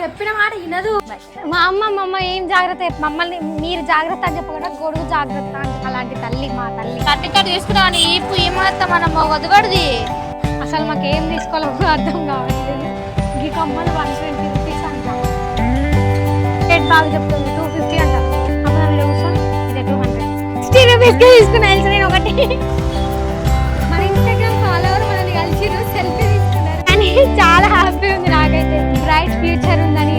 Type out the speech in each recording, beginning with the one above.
చెప్పిన మాట వినదు. మా అమ్మ మా అమ్మ ఏం జాగ్రత్త మమ్మల్ని మీరు జాగ్రత్త అని చెప్పకుండా గొడుగు జాగ్రత్త అలాంటి తల్లి మా తల్లి. కట్టికట్టు తీసుకురావని ఈపు ఏమాత్రం మనం వదగడది. అసలు మాకు ఏం తీసుకోవాలో అర్థం కావట్లేదు. ఈ కమ్మలు వన్ ట్వంటీ రూపీస్ అంట. రేట్ బాగా చెప్తుంది టూ ఫిఫ్టీ అంట. అప్పుడు ఇదే టూ హండ్రెడ్ సిక్స్టీ రూపీస్కి తీసుకుని వెళ్తా నేను ఒకటి. చాలా హ్యాపీ ఉంది నాకైతే. బ్రైట్ ఫ్యూచర్ ఉందని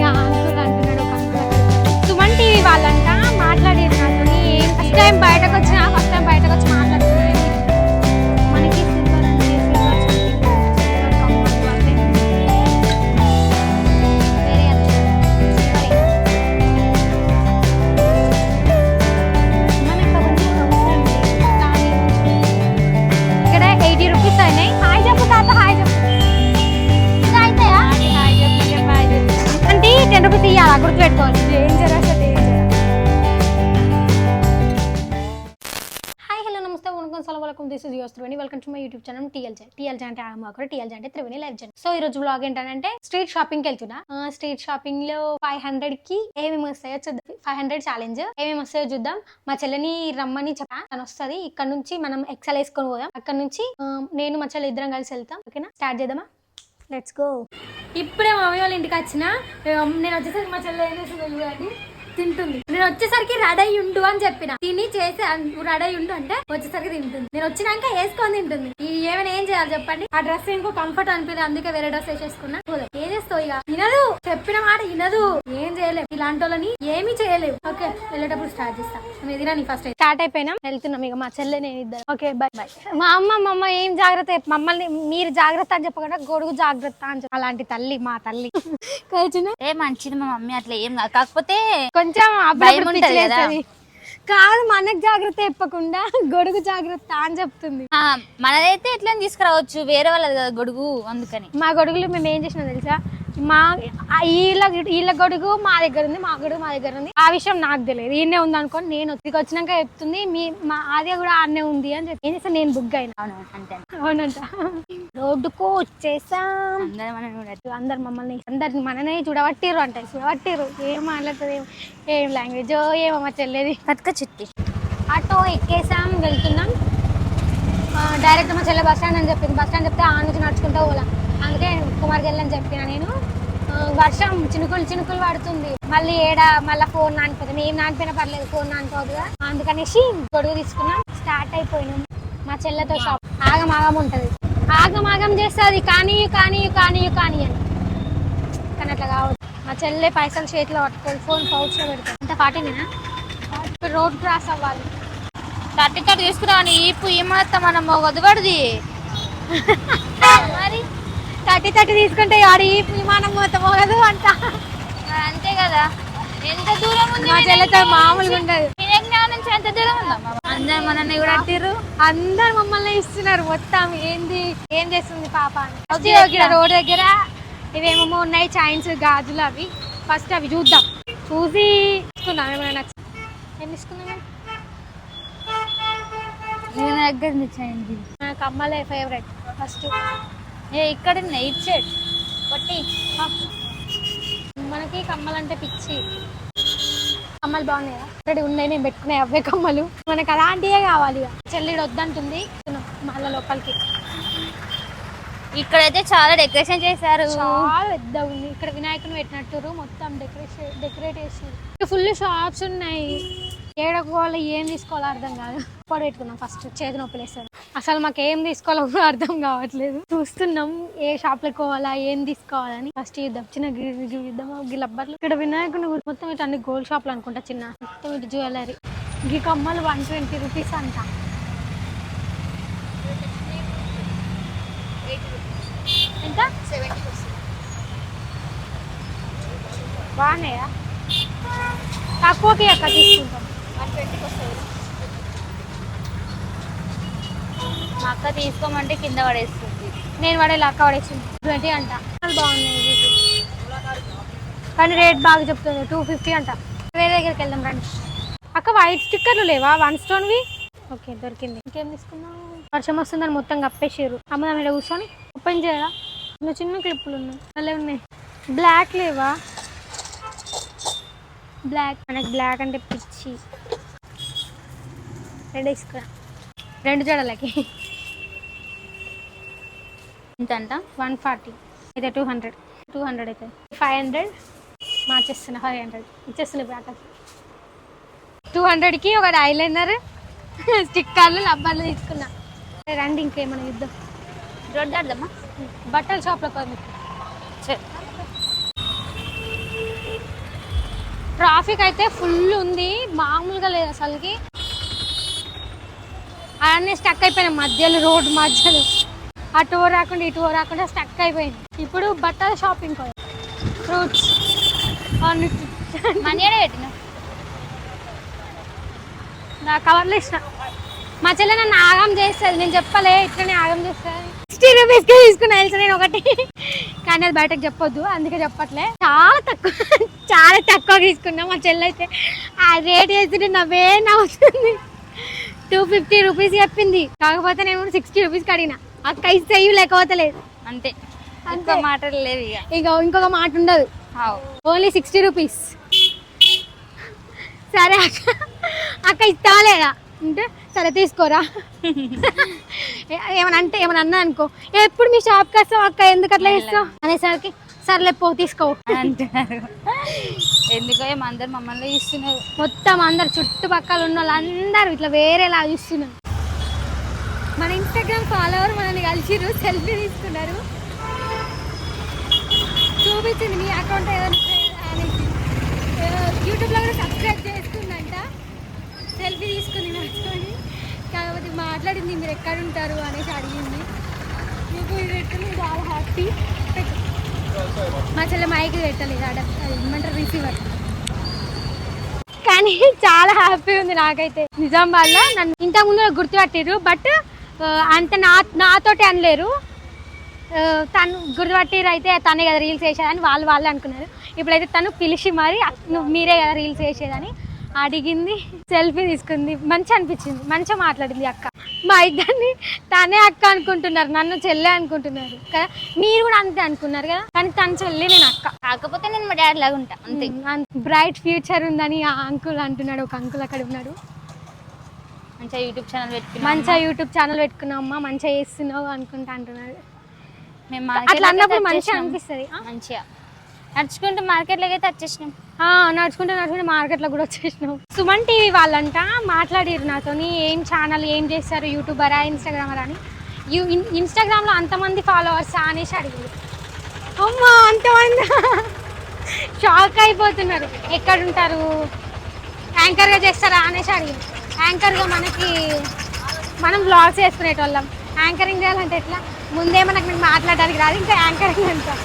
vanakkam this is your Triveni welcome to my YouTube channel TLJ TLJ అంటే ఆమె టీఎల్జే అంటే త్రివేణి లైవ్ జన్ సో ఈ రోజు బ్లాగ్ ఏంటంటే స్ట్రీట్ షాపింగ్కి వెళ్తున్నా. స్ట్రీట్ షాపింగ్లో ఫైవ్ హండ్రెడ్కి ఏమేమి వస్తాయో చూద్దాం. ఫైవ్ హండ్రెడ్ ఛాలెంజ్ ఏమేమి వస్తాయో చూద్దాం. మా చెల్లిని రమ్మని చెప్పా. తను వస్తుంది. ఇక్కడ నుంచి మనం ఎక్సెల్ వేసుకొని పోదాం. అక్కడ నుంచి నేను మా చెల్లి ఇద్దరం కలిసి వెళ్తాం. ఓకేనా? స్టార్ట్ చేద్దామా? లెట్స్ గో ఇప్పుడే మా మమ్మీ వాళ్ళ ఇంటికి వచ్చిన. నేను వచ్చేసరికి మా చెల్లె ఏం చేసిందో తింటుంది. నేను వచ్చేసరికి రెడీ ఉండు అని చెప్పిన. తిని చేసి రెడీ ఉండు అంటే వచ్చేసరికి తింటుంది. నేను వచ్చినాక వేసుకొని తింటుంది. ఈ ఏమైనా ఏం చేయాలి చెప్పండి? ఆ డ్రెస్ ఇంకో కంఫర్ట్ అనిపించలేదు అందుకే వేరే డ్రెస్ వేసేసుకున్నా. పోదాం. ఏం చేస్తావు ఇక? వినదు. చెప్పిన మాట వినదు. ఏం చేయలేవు ఇలాంటి వాళ్ళని ఏమీ చేయలేవు ఓకే వెళ్ళేటప్పుడు స్టార్ట్ చేస్తా. ఎదిరా నీ ఫస్ట్ స్టార్ట్ అయిపోయినా. వెళ్తున్నాం ఇక మా చెల్లె నేను ఇద్దరు. ఓకే బాయ్ బాయ్ మా అమ్మ మా అమ్మ ఏం జాగ్రత్త మమ్మల్ని మీరు జాగ్రత్త అని చెప్పకుండా గొడుగు జాగ్రత్త అని చెప్పి అలాంటి తల్లి మా తల్లి. ఏ మంచిది మా మమ్మీ అట్లా ఏం కాదు. కాకపోతే కొంచెం పిచ్చి కదా. మనకు జాగ్రత్త చెప్పకుండా గొడుగు జాగ్రత్త అని చెప్తుంది. మనదైతే ఎట్లా తీసుకురావచ్చు. వేరే వాళ్ళది కదా గొడుగు అందుకని. మా గొడుగులు మేము ఏం చేసినా తెలుసా? మా వీళ్ళ వీళ్ళ గొడుగు మా దగ్గర ఉంది మా గొడుగు మా దగ్గర ఉంది. ఆ విషయం నాకు తెలియదు. ఈయనే ఉంది అనుకోని నేను ఇక్కడికి వచ్చినాక చెప్తుంది మీ మా ఆద్య కూడా ఆడనే ఉంది అని చెప్పి. ఏం చేస్తా నేను బుక్ అయినా. అవును అంతే. అవునంట. రోడ్డుకు వచ్చేసాం. అందరూ చూడొచ్చు. అందరు మమ్మల్ని అందరిని మననే చూడబట్టిర్రు అంటారు చూడబట్టిర్రు. ఏం మాట్లాడుతుంది ఏం- లాంగ్వేజ్ ఏమో మా చెల్లేది కట్క చిట్టి. ఆటో ఎక్కేసాం వెళ్తున్నాం. డైరెక్ట్ మా చెల్లె బస్ స్టాండ్ అని చెప్పింది. బస్ స్టాండ్ చెప్తే ఆ నుంచి నడుచుకుంటూ పోలా అందుకే కుమార్ అని చెప్పిన నేను. వర్షం చినుకులు చినుకులు పడుతుంది. మళ్ళీ ఏడ మళ్ళీ ఫోన్ నానిపోతుంది ఏం నానిపోయినా పర్లేదు ఫోన్ నానిపోదు కదా. అందుకనేసి గొడుగు తీసుకున్నాం. స్టార్ట్ అయిపోయినాం. మా చెల్లెతో షాప్. ఆగం ఆగం ఉంటుంది. ఆగం ఆగం చేస్తుంది కానీ కానీ కానీ కానీ అని. కానీ అట్లా కావద్దు. మా చెల్లె పైసలు చేతిలో పట్టుకోవాలి ఫోన్ పౌచ్లో పెడతాను అంత ఫార్టీనేనా ఇప్పుడు రోడ్ క్రాస్ అవ్వాలి. కట్టికట్టు తీసుకురావని ఈపు ఏమాత్రం మనం వదగడది మరి థర్టీ థర్టీ తీసుకుంటే ఆడి విమానం మొత్తం పోగదు అంట. అంతే కదా. ఎంత దూరం ఉంది మా చెల్లెతో మామూలుగా ఉండదు. నుంచి ఎంత దూరం ఉందమ్మా అందరు మనల్ని కూడా అట్టిర్రు అందరు మమ్మల్ని ఇస్తున్నారు. మొత్తం ఏంది ఏం చేస్తుంది పాప అని. రోడ్ దగ్గర ఇవేమేమో ఉన్నాయి చైన్స్ గాజులు అవి. ఫస్ట్ అవి చూద్దాం. చూసి తీసుకుందాం ఏమైనా నచ్చి. ఏం తీసుకుందాం నేను దగ్గర నాకు కమ్మలే ఫేవరెట్ ఫస్ట్ ఏ ఇక్కడ నైట్ షర్ట్. కొట్టి. మనకి కమ్మలు అంటే పిచ్చి. కమ్మలు బాగున్నాయా? ఇక్కడ ఉన్నాయి నేను పెట్టుకునే అవే కమ్మలు. మనకు అలాంటివే కావాలి ఇక. చెల్లిడు వద్దంటుంది. మళ్ళీ లోపలికి. ఇక్కడైతే చాలా డెకరేషన్ చేశారు. చాలా పెద్ద ఉంది. ఇక్కడ వినాయకుని పెట్టినట్టు మొత్తం డెకరేషన్ డెకరేట్ చేసి ఫుల్ షాప్స్ ఉన్నాయి. ఏడకోవాలి ఏం తీసుకోవాలో అర్థం కాదు. పొడి పెట్టుకున్నాం ఫస్ట్ చేతి నొప్పులు వేస్తారు అసలు మాకు ఏం తీసుకోవాలో అర్థం కావట్లేదు. చూస్తున్నాం ఏ షాప్ పోవాలా ఏం తీసుకోవాలని. ఫస్ట్ చూద్దాం. చిన్న గి- గిలబ్బర్లు ఇక్కడ వినాయకుని మొత్తం ఇటు అన్ని గోల్డ్ షాప్లు అనుకుంటా చిన్న. మొత్తం ఇటు జ్యువెలరీ. గీ కమ్మలు వన్ ట్వంటీ రూపీస్ అంట. ఎంత? బాగున్నాయా? తక్కువకి అక్క తీసుకుంటాం. మా అక్క తీసుకోమంటే కింద పడేస్తుంది. నేను పడేలా అక్క పడేసింది. ట్వంటీ అంట. చాలా బాగున్నాయి కానీ రేట్ బాగా చెప్తుంది. టూ ఫిఫ్టీ అంట. వేరే దగ్గరికి వెళ్దాం రండి. అక్క వైట్ స్టిక్కర్లు లేవా? వన్ స్టోన్వి? ఓకే దొరికింది. ఇంకేం తీసుకున్నావు వర్షం వస్తుందని మొత్తం కప్పేసారు అమ్మ మీద కూర్చొని ఓపెన్ చేయరా? చిన్న చిన్న క్లిప్పులు ఉన్నాయి. అలా ఉన్నాయి. బ్లాక్ లేవా? బ్లాక్. మనకి బ్లాక్ అంటే పిచ్చి. రెండు తీసుకురా రెండు జడలకి. ఎంత అంట వన్ ఫార్టీ. అయితే టూ హండ్రెడ్. టూ హండ్రెడ్ అయితే. Five hundred. మార్చేస్తున్నా five hundred. ఇచ్చేస్తున్నా బ్యాక్ టూ హండ్రెడ్కి ఒక ఐలైనర్ స్టిక్కర్లు లబ్బర్లు తీసుకున్నా. రండి ఇంకేమైనా ఇద్దాం. రోడ్డు ఆడదామా బట్టల షాప్లో పోయి సరే ట్రాఫిక్ అయితే ఫుల్ ఉంది. మామూలుగా లేదు అసలుకి. అన్నీ స్టక్ అయిపోయినాయి మధ్యలో రోడ్ మధ్యలో. అటు రాకుండా ఇటు రాకుండా స్టక్ అయిపోయింది ఇప్పుడు బట్టల షాపింగ్ ఫ్రూట్స్ మనీ పెట్టిన నా కవర్లో ఇచ్చిన మా చెల్లె నన్ను ఆగం చేస్తుంది. నేను చెప్పలే ఇట్లనే ఆగం చేస్తుంది. సిక్స్టీ రూపీస్కి తీసుకుని వెళ్తా నేను ఒకటి? కానీ అది బయటకు చెప్పొద్దు. అందుకే చెప్పట్లే. చాలా తక్కువ చాలా తక్కువ తీసుకున్నా మా చెల్లె అయితే. ఆ రేట్ వేస్తుంటే నవ్వే నవ్వుతుంది. టూ ఫిఫ్టీ రూపీస్ చెప్పింది. కాకపోతే నేను సిక్స్టీ రూపీస్కి అడిగిన. అక్క ఇస్తే ఇవి లేకపోతే లేదు. అంతే. అంతే. ఎక్కువ మాటలు లేవు ఇక. ఇక ఇంకొక మాట ఉండదు. ఓన్లీ సిక్స్టీ రూపీస్ సరే అక్క. అక్క ఇస్తావా లేదా అంటే సరే తీసుకోరా. ఏమన్నా అంటే ఏమన్నా అన్నా అనుకో. ఎప్పుడు మీ షాప్కి వస్తావు అక్క? ఎందుకు అట్లా ఇస్తావు అనేసరికి సర్లే పో తీసుకో. అంటున్నారు. ఎందుకో అందరు మమ్మల్ని ఇస్తున్నారు మొత్తం అందరు చుట్టుపక్కల ఉన్న వాళ్ళందరూ ఇట్లా వేరేలా చూస్తున్నారు. మన ఇన్స్టాగ్రామ్ ఫాలోవర్ మనల్ని కలిసిరు సెల్ఫీ తీసుకున్నారు. చూపించింది మీ అకౌంట్ ఏదైనా అనేసి. యూట్యూబ్లో కూడా సబ్స్క్రైబ్ చేస్తుందంట. సెల్ఫీ తీసుకుంది నచ్చుకొని కాకపోతే మాట్లాడింది మీరు ఎక్కడ ఉంటారు? అనేసి అడిగింది. మీకు ఇది పెట్టింది చాలా హ్యాపీ మా చెల్లె మైక్ పెట్టలేదు ఆడ ఏమంటారు రిసీవర్ కానీ చాలా హ్యాపీ ఉంది నాకైతే. నిజామాబాద్లో నన్ను ఇంతకు ముందు గుర్తుపట్టిర్రు బట్ అంత నా నాతోటి అనలేరు. తను గుర్తుపట్టిరు అయితే తనే కదా రీల్స్ వేసేదని వాళ్ళు వాళ్ళే అనుకున్నారు. ఇప్పుడైతే తను పిలిచి మరి మీరే కదా రీల్స్ వేసేదని అడిగింది సెల్ఫీ తీసుకుంది. మంచి అనిపించింది. మంచిగా మాట్లాడింది అక్క. మా ఇద్దరిని తనే అక్క అనుకుంటున్నారు నన్ను చెల్లె అనుకుంటున్నారు కదా. మీరు కూడా అంతే అనుకున్నారు కదా. కానీ తన చెల్లి నేను అక్క. కాకపోతే నేను మా డాడీ లాగా ఉంటా అంతే. బ్రైట్ ఫ్యూచర్ ఉందని ఆ అంకుల్ అంటున్నాడు ఒక అంకుల్ అక్కడ ఉన్నాడు. మంచిగా యూట్యూబ్ ఛానల్ పెట్టుకున్నాం మంచిగా యూట్యూబ్ ఛానల్ పెట్టుకున్నావు అమ్మా మంచిగా చేస్తున్నావు అనుకుంటా అంటున్నాడు. మేము అట్లా అన్నప్పుడు మంచిగా. అనిపిస్తుంది? మంచిగా. నడుచుకుంటూ మార్కెట్లోకి అయితే వచ్చేసినాం. నడుచుకుంటూ నడుచుకుంటూ మార్కెట్లో కూడా వచ్చేసినాం. సుమన్ టీవీ వాళ్ళంట మాట్లాడారు నాతోని ఏం ఛానల్ ఏం చేస్తారు యూట్యూబరా ఇన్స్టాగ్రామరా అని. యూ ఇన్స్టాగ్రామ్లో అంతమంది ఫాలోవర్సా అనేసి అడిగారు అమ్మా అంతమంది. షాక్ అయిపోతున్నారు. ఎక్కడుంటారు? యాంకర్గా చేస్తారా అనేసి అడిగారు యాంకర్గా మనకి మనం బ్లాగ్స్ చేసుకునేటోళ్ళం. యాంకరింగ్ చేయాలంటే ఎట్లా? ముందే మనకు మాట్లాడడానికి రాదు ఇంకా యాంకరింగ్ అంటాం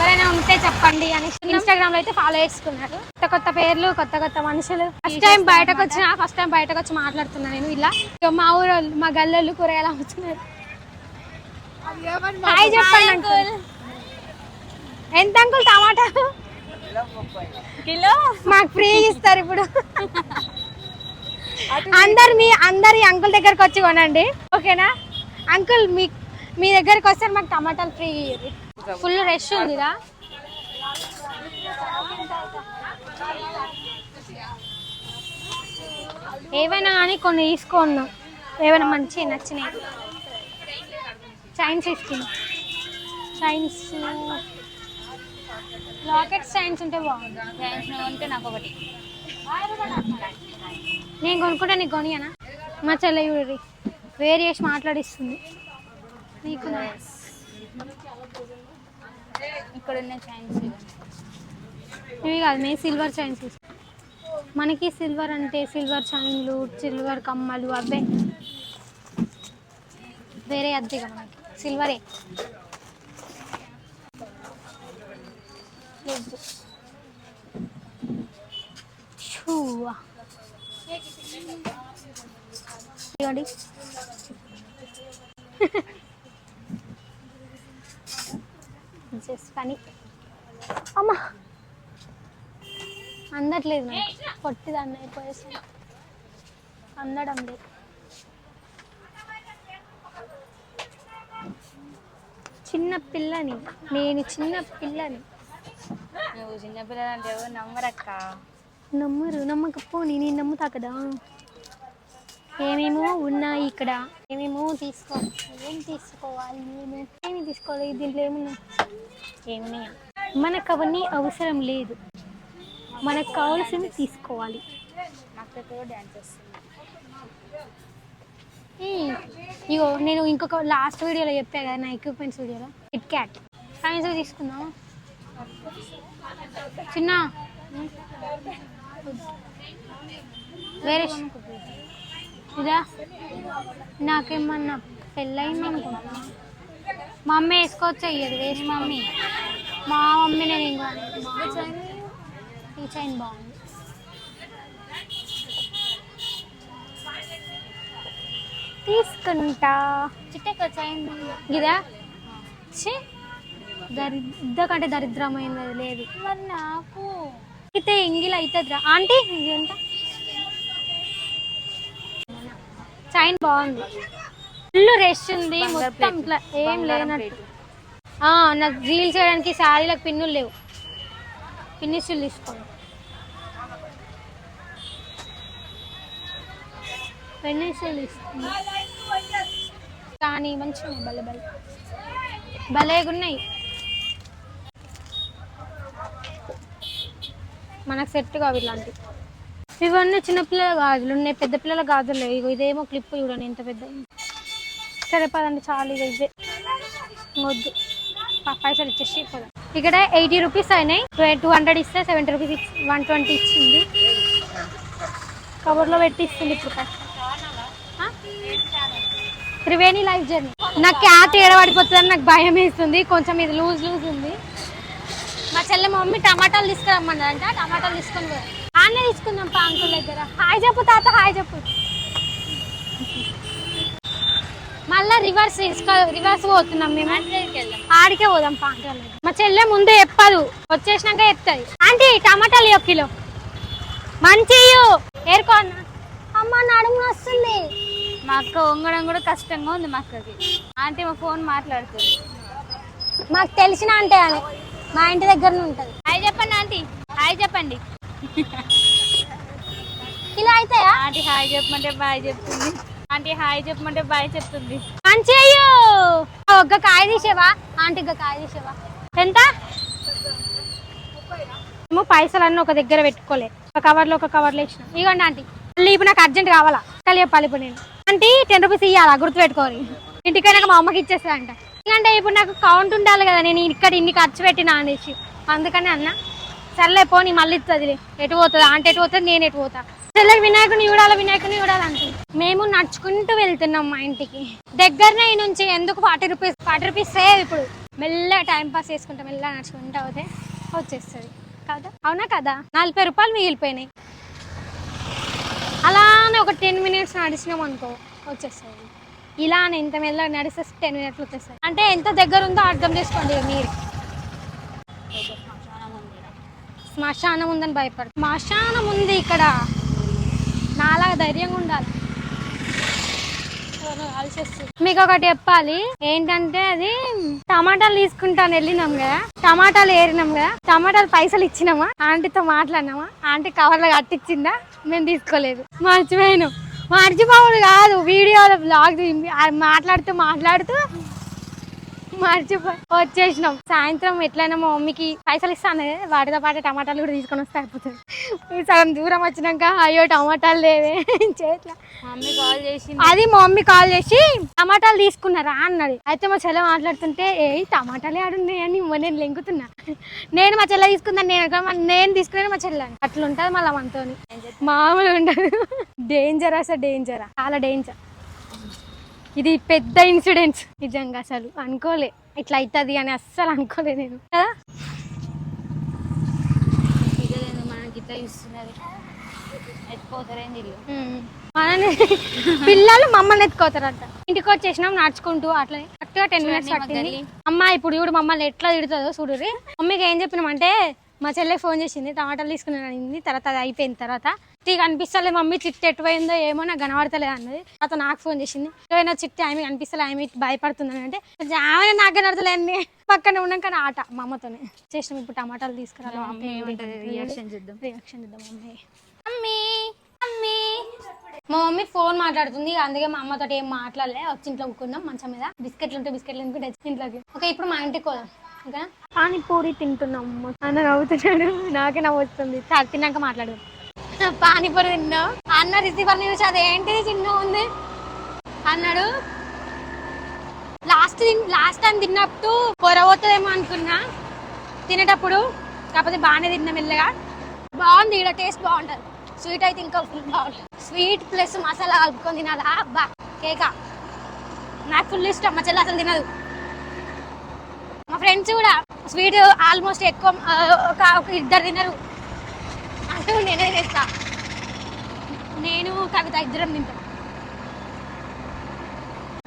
ఎవరైనా ఉంటే చెప్పండి అని ఇన్స్టాగ్రామ్లో అయితే ఫాలో చేసుకున్నారు. కొత్త కొత్త పేర్లు కొత్త కొత్త మనుషులు. ఫస్ట్ టైం బయటకు వచ్చిన ఫస్ట్ టైం బయటకు వచ్చి మాట్లాడుతున్నా నేను ఇలా. మా ఊరు మా గల్లలు కూరగాయలు అమ్ముతున్నారు. హాయ్ చెప్పండి అంకుల్. ఎంత అంకుల్ టమాటా? కిలో మాకు ఫ్రీ ఇస్తారు ఇప్పుడు. అందరు మీ అందరి అంకుల్ దగ్గరకు వచ్చి కొనండి. ఓకేనా? అంకుల్ మీ మీ దగ్గరకు వస్తే మాకు టమాటాలు ఫ్రీ ఫుల్ రష్ ఉందిరా. ఏవైనా కానీ కొన్ని తీసుకున్నాం ఏమైనా మంచి నచ్చినాయి చైన్స్ తీసుకున్నాం చైన్స్ రాకెట్ చైన్స్ ఉంటే బాగుంది ఉంటే నాకు ఒకటి. నేను కొనుక్కుంటే నీకు కొనియనా? మా చెల్లె చూడరి వేరే చేసి మాట్లాడిస్తుంది. నీకు నా- ఇక్కడ ఉన్న చైన్స్ ఇవి. కాదు మేము సిల్వర్ చైన్స్ మనకి సిల్వర్ అంటే సిల్వర్ చైన్లు సిల్వర్ కమ్మలు అవే. వేరే అద్దెగా మనకి. సిల్వరే చూడండి జస్ట్ పని. అమ్మా! అందట్లేదు నాకు. పొట్టిదాన్ని అయిపోయేసి అందడం లేదు. చిన్న పిల్లని నేను చిన్న పిల్లని. నువ్వు నువ్వు చిన్నపిల్లలు అంటే నమ్మరక్క? నమ్మరు నమ్మకపోని నేను నమ్ముతా కదా. ఏమేమో ఉన్నాయి ఇక్కడ? ఏమేమో తీసుకోవాలి ఏం తీసుకోవాలి? ఏమేమి ఏమి తీసుకోవాలి? దీంట్లో ఏమున్నాయి ఏమున్నాయా? మనకు అవన్నీ అవసరం లేదు. మనకు కావాల్సింది తీసుకోవాలి. ఇగో నేను ఇంకొక లాస్ట్ వీడియోలో చెప్పా కదా నా ఎక్విప్మెంట్స్ వీడియోలో? కిట్ క్యాట్ సైన్స్ తీసుకుందాం చిన్న. వేరే ఇదా నాకేమన్నా పెళ్ళైంది అనుకుంటా మా అమ్మ వేసుకోవచ్చు? అయ్యేది వేసి మమ్మీ. మా మమ్మీ నేను ఇంకా ఈ చైన్ బాగుంది. తీసుకుంటా. చిట్టెక్క చైన్ ఇదా చి దరిద్ర కంటే దరిద్రమైనది లేదు. మరి నాకు. అయితే ఇంగిల్ అవుతుందిరా. ఆంటీ ఇది ఎంత? చైన్ బాగుంది. ఫుల్ రెష్ ఉంది మొత్తం. ఇట్లా ఏం లేనట్టు. నాకు రీల్ చేయడానికి శారీలకు పిన్నులు లేవు. పిన్నిస్టులు తీసుకోండి. పెన్నిస్టులు తీసుకోండి. కానీ మంచిగా భలే భలే భలేగా ఉన్నాయి మనకు సెట్ కావు ఇలాంటివి. ఇవన్నీ చిన్నపిల్లల గాజులు ఉన్నాయి. పెద్ద పిల్లల గాజులు లేవు. ఇగో ఇదేమో క్లిప్ చూడండి ఎంత పెద్ద. సరే పదండి చాలు ఇక ఇదే. వద్దు. పైసలు ఇచ్చేసి పోదాం ఇక్కడ ఎయిటీ రూపీస్ అయినాయి. టూ హండ్రెడ్ ఇస్తే సెవెంటీ రూపీస్ వన్ ట్వంటీ ఇచ్చింది. కవర్లో పెట్టి ఇస్తుంది ఇప్పుడు పైసలు. Triveni life journey. నాకు క్యాట్ ఏడబడిపోతుందని నాకు భయం వేస్తుంది. కొంచెం ఇది లూజ్ లూజ్ ఉంది. మా చెల్లె మమ్మీ టమాటాలు తీసుకురమ్మన్నారంట టమాటాలు తీసుకొని పోయాం ఆన్నే తీసుకుందాం పా అంకుల్ దగ్గర. హాయ్ చెప్పు తాత హాయ్ చెప్పు. మళ్ళా రివర్స్ తీసుకో రివర్స్ పోతున్నాం మేము. ఆడికే పోదాం పా అంకుల్ దగ్గర. మా చెల్లె ముందే చెప్పదు. వచ్చేసినాక చెప్తుంది. ఆంటీ టమాటాలు ఒక కిలో. మంచి ఏరుకో అన్న. అమ్మ నడుము వస్తుంది మా అక్క వంగడం కూడా కష్టంగా ఉంది మా అక్కకి. ఆంటీ మా ఫోన్ మాట్లాడుతుంది. మాకు తెలిసిన అంటే అని. మా ఇంటి దగ్గరనే ఉంటుంది. హాయ్ చెప్పండి ఆంటీ. హాయ్ చెప్పండి. ఆంటీ హాయ్ చెప్పమంటే బాయ్ చెప్తుంది. ఆంటీ హాయ్ చెప్పమంటే బాయ్ చెప్తుంది. మంచి అయ్యో ఒక్క కాయ తీసేవా? ఆంటీ ఒక కాయ తీసేవా? ఎంత? ఏమో పైసలు అన్నీ ఒక దగ్గర పెట్టుకోలే. ఒక కవర్లో ఒక కవర్లో ఇచ్చిన. ఇవ్వండి ఆంటీ. మళ్ళీ ఇప్పుడు నాకు అర్జెంట్ కావాలా? కలిగి చెప్పాలి ఇప్పుడు నేను. ఆంటీ టెన్ రూపీస్ ఇవ్వాలా గుర్తు పెట్టుకోవాలి ఇంటికైనా మా అమ్మకి ఇచ్చేస్తా అంట ఎందుకంటే ఇప్పుడు నాకు కౌంట్ ఉండాలి కదా నేను ఇక్కడ ఇన్ని ఖర్చు పెట్టినా అనేసి. అందుకని అన్న. సర్లే పోనీ మళ్ళీ ఇస్తుంది ఎటు పోతుంది? ఆంటీ ఎటు పోతుంది? నేను ఎటు పోతా? చెల్లెకి వినాయకుని చూడాలి వినాయకుని చూడాలంటే మేము నడుచుకుంటూ వెళ్తున్నాం మా ఇంటికి. దగ్గరనే నుంచి ఎందుకు forty rupees forty rupees save ఇప్పుడు? మెల్లగా టైం పాస్ చేసుకుంటా మెల్లగా నడుచుకుంటా పోతే వచ్చేస్తుంది. కదా? అవునా కదా? నలభై రూపాయలు మిగిలిపోయినాయి. అలానే ఒక టెన్ మినిట్స్ నడిచినాం అనుకో వచ్చేస్తుంది. ఇలానే ఇంత మెల్లగా నడిస్తే టెన్ మినిట్స్ వచ్చేస్తాయి అంటే ఎంత దగ్గర ఉందో అర్థం చేసుకోండి మీరు. శ్మశానం ఉందని భయపడు శ్మశానం ఉంది ఇక్కడ. నాలాగా ధైర్యంగా ఉండాలి. మీకు ఒకటి చెప్పాలి. ఏంటంటే అది టమాటాలు తీసుకుంటాను వెళ్ళినాం కదా. టమాటాలు ఏరినాం కదా. టమాటాలు పైసలు ఇచ్చినామా? ఆంటీతో మాట్లాడినామా? ఆంటీ కవర్లో కట్టించిందా మేము తీసుకోలేదు. మర్చిపోయాను. మర్చిపోవడు కాదు. వీడియోలో బ్లాగ్ మాట్లాడుతూ మాట్లాడుతూ మర్చిపో వచ్చేసినాం. సాయంత్రం ఎట్లయినా మా మమ్మీకి పైసలు ఇస్తాను వాటితో పాటు టమాటాలు కూడా తీసుకొని వస్తే అయిపోతుంది. సగం దూరం వచ్చినాక అయ్యో టమాటాలు లేవే మమ్మీ కాల్ చేసి అది మా మమ్మీ కాల్ చేసి టమాటాలు తీసుకున్నారా? అన్నది అయితే మా చెల్లె మాట్లాడుతుంటే ఏ టమాటాలే ఆడున్నాయని నేను లెంకుతున్నా నేను మా చెల్లె తీసుకుందాను నేను నేను తీసుకునే మా చెల్లె. అట్లా ఉంటుంది మళ్ళీ మనతో మామూలు ఉండదు. డేంజర్ అసలు డేంజర్ చాలా డేంజర్ ఇది పెద్ద ఇన్సిడెంట్స్. నిజంగా అసలు అనుకోలే. ఇట్లా అవుతుంది అని అస్సలు అనుకోలే నేను. కదా? పిల్లలు మమ్మల్ని ఎత్తుకోతారంట ఇంటికి వచ్చేసినాం నడుచుకుంటూ అట్లనే. కరెక్ట్గా టెన్ మినిట్స్ పట్టింది. అమ్మ ఇప్పుడు చూడు మమ్మల్ని ఎట్లా తిడుతుందో చూడుర్రి మమ్మీకి ఏం చెప్పినామంటే మా చెల్లె ఫోన్ చేసింది టమాటాలు తీసుకున్నాను అనింది. తర్వాత అది అయిపోయిన తర్వాత టీ కనిపిస్తలే మమ్మీ చిట్టి ఎటు పోయిందో ఏమో నాకు కనబడతలేదు అన్నది. తర్వాత నాకు ఫోన్ చేసింది. ఏమైనా చిట్టి ఆమె కనిపిస్తలే ఆమె భయపడుతుందని అంటే కొంచెం ఆమె నాకు కనబడతలే పక్కన ఉన్నాక నా ఆట మా అమ్మతోనే. చేసినాం ఇప్పుడు టమాటాలు తీసుకురాలి రియాక్షన్ చూద్దాం. రియాక్షన్ ఇద్దాం మమ్మీ. Mummy mummy. మా మమ్మీ ఫోన్ మాట్లాడుతుంది. అందుకే మా అమ్మతో ఏం మాట్లాడలే. వచ్చి ఇంట్లో కూకుందాం మంచం మీద. బిస్కెట్లు ఉంటే బిస్కెట్లు వచ్చి ఇంట్లోకి? ఓకే ఇప్పుడు మా ఇంటికి పోదాం. ఓకే పానీపూరి తింటున్నాం. అన్న నవ్వుతున్నాడు. నాకే నవ్వు వస్తుంది సరే, తిన్నాక మాట్లాడు. పానీపూరి తిన్నాం. అన్న రిసీవర్ చూసి అదేంటి చిన్న ఉంది? అన్నాడు. లాస్ట్ లాస్ట్ టైం తిన్నప్పుడు పొరవవుతుందేమో అనుకున్నా. తినేటప్పుడు కాకపోతే బాగానే తిన్నా మెల్లగా. బాగుంది ఇక్కడ టేస్ట్ బాగుంటుంది. స్వీట్ అయితే ఇంకా ఫుల్ బాగుంటుంది. స్వీట్ ప్లస్ మసాలా కలుపుకొని తినాలా? బా కేక. నాకు ఫుల్ ఇష్టం మా చెల్లి అసలు తినదు. మా ఫ్రెండ్స్ కూడా స్వీట్ ఆల్మోస్ట్ ఎక్కువ ఒక ఒక ఇద్దరు తినరు. అంటూ నేనే చేస్తాను నేను కవిత ఇద్దరం తింటాం.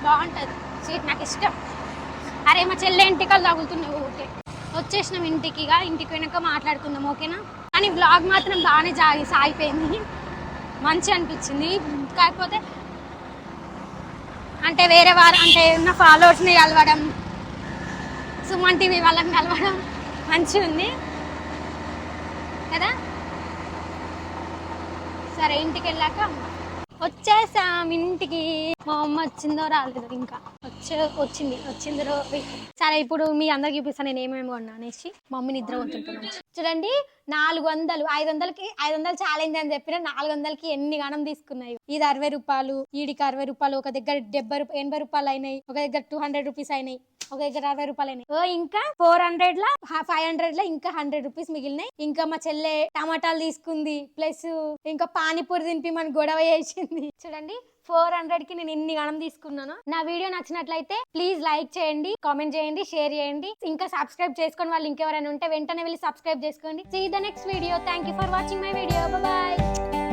బాగుంటుంది. స్వీట్ నాకు ఇష్టం. అరే మా చెల్లె ఇంటికలు తగులుతున్నావు ఓకే. వచ్చేసినాం ఇంటికి ఇంటికి వెనక మాట్లాడుకుందాం ఓకేనా? కానీ బ్లాగ్ మాత్రం బాగానే జాగి సాగిపోయింది. మంచి అనిపించింది. కాకపోతే అంటే వేరే వారు అంటే ఉన్న ఫాలోవర్స్ని కలవడం సుమన్ టీవీ వాళ్ళని కలవడం మంచిగా ఉంది కదా? సరే ఇంటికి వెళ్ళాక వచ్చేసాం ఇంటికి. మా అమ్మ వచ్చిందో రాలేదు ఇంకా. వచ్చే వచ్చింది వచ్చింది రో సరే ఇప్పుడు మీ అందరికి చూపిస్తాను నేను ఏమేమి కొన్నా అనేసి. మా మమ్మీ నిద్ర పోతుంటున్నాను చూడండి నాలుగు వందలు. ఐదు వందలకి ఐదు వందలు ఛాలెంజ్ అని చెప్పిన నాలుగు వందలకి ఎన్ని గణం తీసుకున్నాయి? ఇది అరవై రూపాయలు ఈడికి అరవై రూపాయలు ఒక దగ్గర డెబ్బై రూపాయలు ఎనభై రూపాయలు అయినాయి ఒక దగ్గర టూ హండ్రెడ్ రూపీస్ అయినాయి. ఒక దగ్గర అరవై రూపాయలు ఓ ఇంకా ఫోర్ హండ్రెడ్ లా ఫైవ్ హండ్రెడ్ లా ఇంకా హండ్రెడ్ రూపీస్ మిగిలినాయి. ఇంకా మా చెల్లె టమాటాలు తీసుకుంది ప్లస్ ఇంకా పానీపూరి తినిపి మన గొడవ చేసింది. చూడండి ఫోర్ హండ్రెడ్కి నేను ఇన్ని గణం తీసుకున్నాను. నా వీడియో నచ్చినట్లయితే ప్లీజ్ లైక్ చేయండి కామెంట్ చేయండి షేర్ చేయండి. ఇంకా సబ్స్క్రైబ్ చేసుకొని వాళ్ళు ఇంకెవరైనా ఉంటే వెంటనే వెళ్ళి సబ్స్క్రైబ్ చేసుకోండి. See the next video thank you for watching my video bye